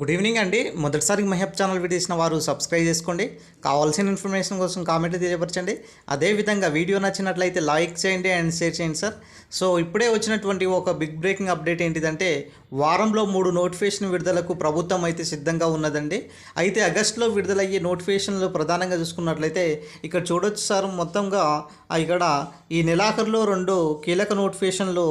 Good evening అండి. మొదటిసారి మహబ్ channel video ఇచ్చిన వారు సబ్స్క్రైబ్ చేసుకోండి. కావాల్సిన ఇన్ఫర్మేషన్ కోసం కామెంట్ తెలియపరచండి. అదేవిధంగా వీడియో నచ్చినట్లయితే లైక్ చేయండి అండ్ షేర్ చేయండి సార్. సో ఇప్పుడే వచ్చినటువంటి ఒక బిగ్ బ్రేకింగ్ అప్డేట్ ఏంటిదంటే వారంలో మూడు నోటిఫికేషన్ విడుదలకు ప్రభుత్వం అయితే సిద్ధంగా ఉన్నదండి. అయితే ఆగస్టులో విడుదలయ్యే నోటిఫికేషన్లు ప్రధానంగా చూసుకున్నట్లయితే ఇక్కడ చూడొచ్చు సార్ మొత్తంగా ఇక్కడ ఈ నెలాఖరులో రెండు కీలక నోటిఫికేషన్లు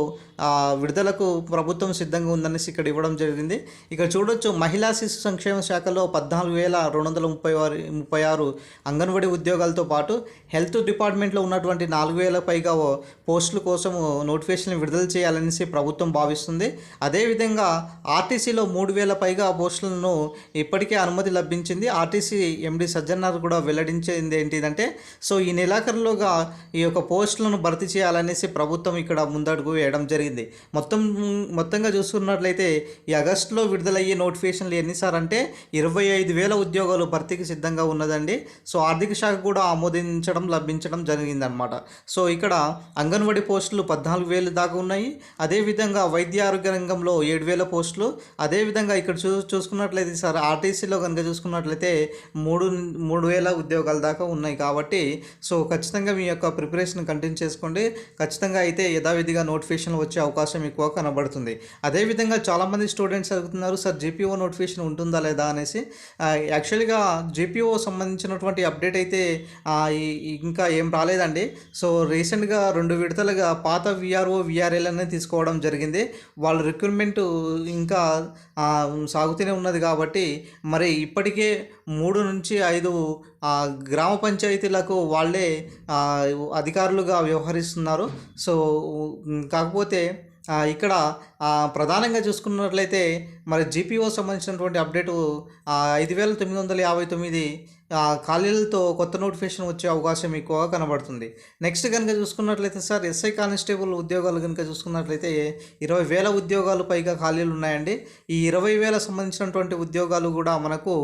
విడుదలకు ప్రభుత్వం సిద్ధంగా ఉందనేసి ఇక్కడ ఇవ్వడం జరిగింది. ఇక్కడ చూడొచ్చు మహిళా శిశు సంక్షేమ శాఖలో పద్నాలుగు వేల రెండు వందల ముప్పై ఆరు ముప్పై ఆరు అంగన్వాడీ ఉద్యోగాలతో పాటు హెల్త్ డిపార్ట్మెంట్లో ఉన్నటువంటి నాలుగు వేల పైగా ఓ- పోస్టుల కోసం నోటిఫికేషన్ విడుదల చేయాలనేసి ప్రభుత్వం భావిస్తుంది. అదేవిధంగా ఆర్టీసీలో మూడు వేల పైగా పోస్టులను ఇప్పటికే అనుమతి లభించింది. ఆర్టీసీ ఎండి సజ్జనార్ కూడా వెల్లడించింది ఏంటిదంటే సో ఈ నెలాఖరులోగా ఈ యొక్క పోస్టులను భర్తీ చేయాలనేసి ప్రభుత్వం ఇక్కడ ముందడుగు వేయడం జరిగింది. మొత్తం మొత్తంగా చూసుకున్నట్లయితే ఈ ఆగస్టులో విడుదలయ్యే నోటిఫికేషన్లు ఎన్ని సార్ అంటే ఇరవై ఐదు వేల ఉద్యోగాలు భర్తీకి సిద్ధంగా ఉన్నదండి. సో ఆర్థిక శాఖ కూడా ఆమోదించడం లభించడం జరిగిందనమాట సో ఇక్కడ అంగన్వాడీ పోస్టులు పద్నాలుగు వేలు దాకా ఉన్నాయి. అదేవిధంగా వైద్య ఆరోగ్య రంగంలో ఏడు వేల పోస్టులు. అదేవిధంగా ఇక్కడ చూ చూసుకున్నట్లయితే సార్ ఆర్టీసీలో కనుక చూసుకున్నట్లయితే మూడు మూడు వేల ఉద్యోగాల దాకా ఉన్నాయి కాబట్టి సో ఖచ్చితంగా మీ యొక్క ప్రిపరేషన్ కంటిన్యూ చేసుకోండి. ఖచ్చితంగా అయితే యథావిధిగా నోటిఫికేషన్ వచ్చే అవకాశం ఎక్కువ కనబడుతుంది. అదేవిధంగా చాలామంది స్టూడెంట్స్ అడుగుతున్నారు సార్ జీపీఓ నోటిఫికేషన్ ఉంటుందా లేదా? అనేసి. యాక్చువల్గా జీపీఓ సంబంధించినటువంటి అప్డేట్ అయితే ఇంకా ఏం రాలేదండి. సో రీసెంట్గా రెండు విడతలుగా పాత విఆర్ఓ విఆర్ఎల్ అనేది తీసుకోవడం జరిగింది. వాళ్ళ రిక్రూట్మెంట్ ఇంకా సాగుతూనే ఉన్నది కాబట్టి మరి ఇప్పటికే మూడు నుంచి ఐదు గ్రామ పంచాయతీలకు వాళ్ళే అధికారులుగా వ్యవహరిస్తున్నారు. సో కాకపోతే ఇక్కడ ప్రధానంగా చూసుకున్నట్లయితే మరి జీపీఓ సంబంధించినటువంటి అప్డేటు ఐదు వేల తొమ్మిది వందల యాభై తొమ్మిది ఖాళీలతో కొత్త నోటిఫికేషన్ వచ్చే అవకాశం ఎక్కువగా కనబడుతుంది. నెక్స్ట్ కనుక చూసుకున్నట్లయితే సార్ ఎస్ఐ కానిస్టేబుల్ ఉద్యోగాలు కనుక చూసుకున్నట్లయితే ఇరవై వేల ఉద్యోగాలు పైగా ఖాళీలు ఉన్నాయండి. ఈ ఇరవై వేల సంబంధించినటువంటి ఉద్యోగాలు కూడా మనకు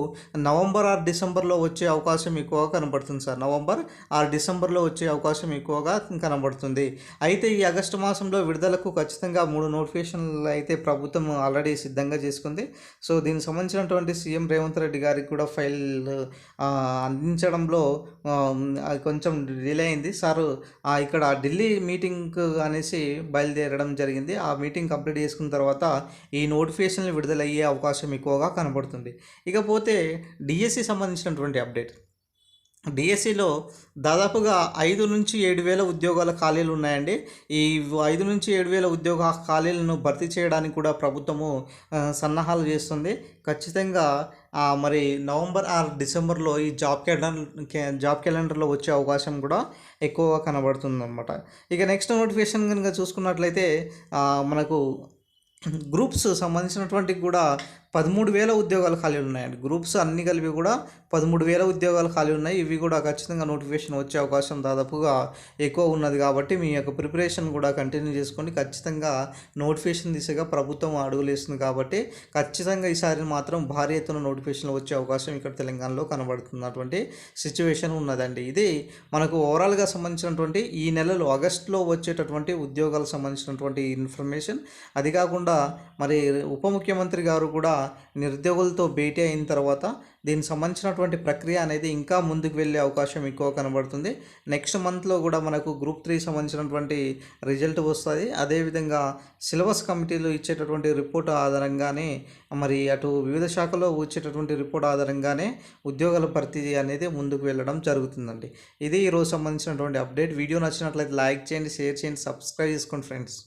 నవంబర్ ఆర్ డిసెంబర్లో వచ్చే అవకాశం ఎక్కువగా కనబడుతుంది సార్. నవంబర్ ఆర్ డిసెంబర్లో వచ్చే అవకాశం ఎక్కువగా కనబడుతుంది. అయితే ఈ ఆగస్టు మాసంలో విడుదలకు ఖచ్చితంగా మూడు నోటిఫికేషన్లు అయితే ప్రభుత్వం ఆల్రెడీ సిద్ధంగా చేసుకుంది. సో దీనికి సంబంధించినటువంటి సీఎం రేవంత్ రెడ్డి గారికి కూడా ఫైల్ అందించడంలో అది కొంచెం డిలే అయింది. సార్ ఆ, ఇక్కడ ఢిల్లీ మీటింగ్ అనేసి బయలుదేరడం జరిగింది. ఆ మీటింగ్ కంప్లీట్ చేసుకున్న తర్వాత ఈ నోటిఫికేషన్లు విడుదలయ్యే అవకాశం ఎక్కువగా కనబడుతుంది. ఇకపోతే డిఎస్సి సంబంధించినటువంటి అప్డేట్. డిఎస్సిలో దాదాపుగా ఐదు నుంచి ఏడు వేల ఉద్యోగాల ఖాళీలు ఉన్నాయండి. ఈ ఐదు నుంచి ఏడు వేల ఉద్యోగ ఖాళీలను భర్తీ చేయడానికి కూడా ప్రభుత్వము సన్నాహాలు చేస్తుంది. ఖచ్చితంగా మరి నవంబర్ ఆర్ డిసెంబర్లో ఈ జాబ్ క్యాలెండర్ జాబ్ క్యాలెండర్లో వచ్చే అవకాశం కూడా ఎక్కువగా కనబడుతుంది అనమాట ఇక నెక్స్ట్ నోటిఫికేషన్ కనుక చూసుకున్నట్లయితే మనకు గ్రూప్స్ సంబంధించినటువంటి కూడా పదమూడు వేల ఉద్యోగాలు ఖాళీ ఉన్నాయండి. గ్రూప్స్ అన్ని కలిపి కూడా పదమూడు వేల ఉద్యోగాలు ఖాళీ ఉన్నాయి. ఇవి కూడా ఖచ్చితంగా నోటిఫికేషన్ వచ్చే అవకాశం దాదాపుగా ఎక్కువ ఉన్నది కాబట్టి మీ యొక్క ప్రిపరేషన్ కూడా కంటిన్యూ చేసుకోండి ఖచ్చితంగా నోటిఫికేషన్ దిశగా ప్రభుత్వం అడుగులు వేస్తుంది కాబట్టి ఖచ్చితంగా ఈసారి మాత్రం భారీ ఎత్తున నోటిఫికేషన్లు వచ్చే అవకాశం ఇక్కడ తెలంగాణలో కనబడుతున్నటువంటి సిచ్యువేషన్ ఉన్నదండి. ఇది మనకు ఓవరాల్గా సంబంధించినటువంటి ఈ నెలలో ఆగస్టులో వచ్చేటటువంటి ఉద్యోగాలకు సంబంధించినటువంటి ఇన్ఫర్మేషన్. అది కాకుండా మరి ఉప ముఖ్యమంత్రి గారు కూడా నిరుద్యోగులతో భేటీ అయిన తర్వాత దీనికి సంబంధించినటువంటి ప్రక్రియ అనేది ఇంకా ముందుకు వెళ్ళే అవకాశం ఎక్కువ కనబడుతుంది. నెక్స్ట్ మంత్లో కూడా మనకు గ్రూప్ త్రీ సంబంధించినటువంటి రిజల్ట్ వస్తుంది. అదేవిధంగా సిలబస్ కమిటీలు ఇచ్చేటటువంటి రిపోర్ట్ ఆధారంగానే మరి అటు వివిధ శాఖలో వచ్చేటటువంటి రిపోర్ట్ ఆధారంగానే ఉద్యోగాల భర్తీ అనేది ముందుకు వెళ్ళడం జరుగుతుందండి. ఇది ఈరోజు సంబంధించినటువంటి అప్డేట్. వీడియో నచ్చినట్లయితే లైక్ చేయండి షేర్ చేయండి సబ్స్క్రైబ్ చేసుకోండి ఫ్రెండ్స్.